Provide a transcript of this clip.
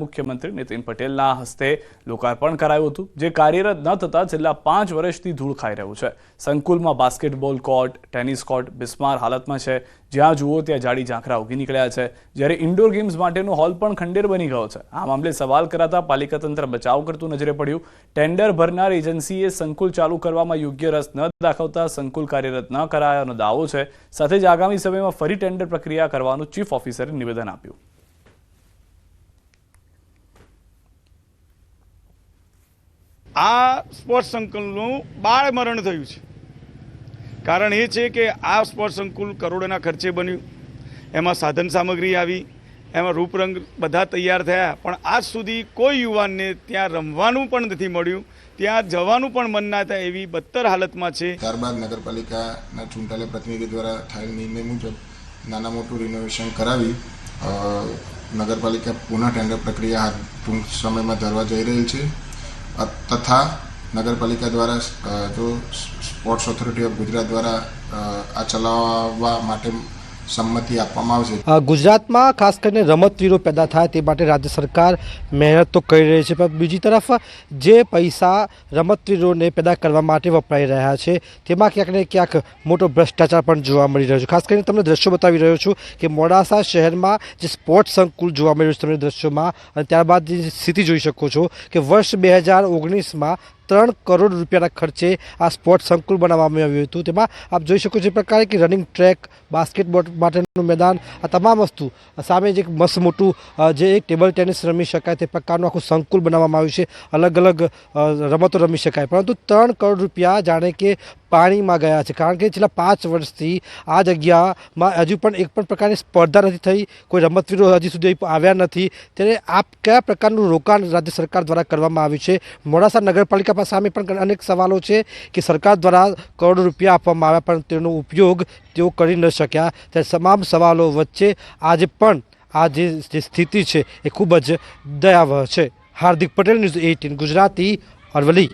મુખ્યમંત્રી નીતિન પટેલના હસ્તે લોકાર્પણ કરાયું હતું, જે કાર્યરત ન થતા છેલ્લા પાંચ વર્ષથી ધૂળ ખાઈ રહ્યું છે. સંકુલમાં બાસ્કેટબોલ કોર્ટ, ટેનિસ કોર્ટ બિસ્માર હાલતમાં છે. જ્યાં જુઓ ત્યાં જાડી ઝાંખરા ઉગી નીકળ્યા છે. જ્યારે ઇન્ડોર ગેમ્સ માટેનો હોલ પણ ખંડેર બની ગયો છે. આ મામલે સવાલ કરાતા પાલિકા તંત્ર બચાવ કરતું નજરે પડ્યું. ટેન્ડર ભરનાર એજન્સીએ સંકુલ ચાલુ કરવામાં યોગ્ય રસ ન દાખવતા સંકુલ કાર્યરત ન કરાયાનો દાવો છે. સાથે જ આગામી સમયમાં ફરી ટેન્ડર પ્રક્રિયા કરવાનું ચીફ ઓફિસરે નિવેદન આપ્યું. આ સ્પોર્ટ્સ સંકુલનું બાળ મરણ થયું છે. કારણ એ છે કે આ સ્પોર્ટ્સ સંકુલ કરોડોના ખર્ચે બન્યું. એમાં સાધન સામગ્રી આવી, એમાં રૂપરંગ બધા તૈયાર થયા. પણ આજ સુધી કોઈ યુવાનને ત્યાં રમવાનું પણ નથી મળ્યું. ત્યાં જવાનું પણ મન ના થાય એવી બદતર હાલતમાં છે. ત્યારબાદ નગરપાલિકાના ચૂંટાયેલા પ્રતિનિધિ દ્વારા થયેલ નિર્ણય મુજબ નાના મોટું રિનોવેશન કરાવી નગરપાલિકા પુનઃ ટેન્ડર પ્રક્રિયા ટૂંક સમયમાં ધરવા જઈ રહેલ છે. તથા નગરપાલિકા દ્વારા જો સ્પોર્ટ્સ ઓથોરિટી ઓફ ગુજરાત દ્વારા આ ચલાવવા માટે સંમતિ આપવામાં આવશે. ગુજરાતમાં ખાસ કરીને રમતવીરો પેદા થાય તે માટે રાજ્ય સરકાર મહેનત તો કરી રહી છે, પણ બીજી તરફ જે પૈસા રમતવીરોને પેદા કરવા માટે વપરાઈ રહ્યા છે, તેમાં ક્યાંક ને ક્યાંક મોટો ભ્રષ્ટાચાર પણ જોવા મળી રહ્યો છે. ખાસ કરીને તમને દ્રશ્યો બતાવી રહ્યો છું કે મોડાસા શહેરમાં જે સ્પોર્ટ્સ સંકુલ જોવા મળી રહ્યું છે તમને દ્રશ્યોમાં અને ત્યારબાદ જે સ્થિતિ જોઈ શકો છો કે વર્ષ બે હજાર ઓગણીસમાં ત્રણ કરોડ રૂપિયાના ખર્ચે આ સ્પોર્ટ સંકુલ બનાવવામાં આવ્યું હતું. તેમાં આપ જોઈ શકો છો એ પ્રકારે કે રનિંગ ટ્રેક બાસ્કેટબોલ માટેનું મેદાન, આ તમામ વસ્તુ સામે જે એક મસ્ત મોટું જે એક ટેબલ ટેનિસ રમી શકાય તે પ્રકારનું આખું સંકુલ બનાવવામાં આવ્યું છે. અલગ અલગ રમતો રમી શકાય. પરંતુ ત્રણ કરોડ રૂપિયા જાણે કે પાણીમાં ગયા છે. કારણ કે છેલ્લા પાંચ વર્ષથી આ જગ્યામાં હજુ પણ એક પણ પ્રકારની સ્પર્ધા નથી થઈ. કોઈ રમતવીરો હજી સુધી આવ્યા નથી. ત્યારે આપ કયા પ્રકારનું રોકાણ રાજ્ય સરકાર દ્વારા કરવામાં આવ્યું છે? મોડાસા નગરપાલિકા પાસે સામે પણ અનેક સવાલો છે કે સરકાર દ્વારા કરોડો રૂપિયા આપવામાં આવ્યા, પણ તેનો ઉપયોગ તેઓ કરી ન શક્યા. ત્યારે તમામ સવાલો વચ્ચે આજે પણ આ જે સ્થિતિ છે એ ખૂબ જ દયાવહ છે. Hardik Patel, news eighteen Gujarati, Aravalli.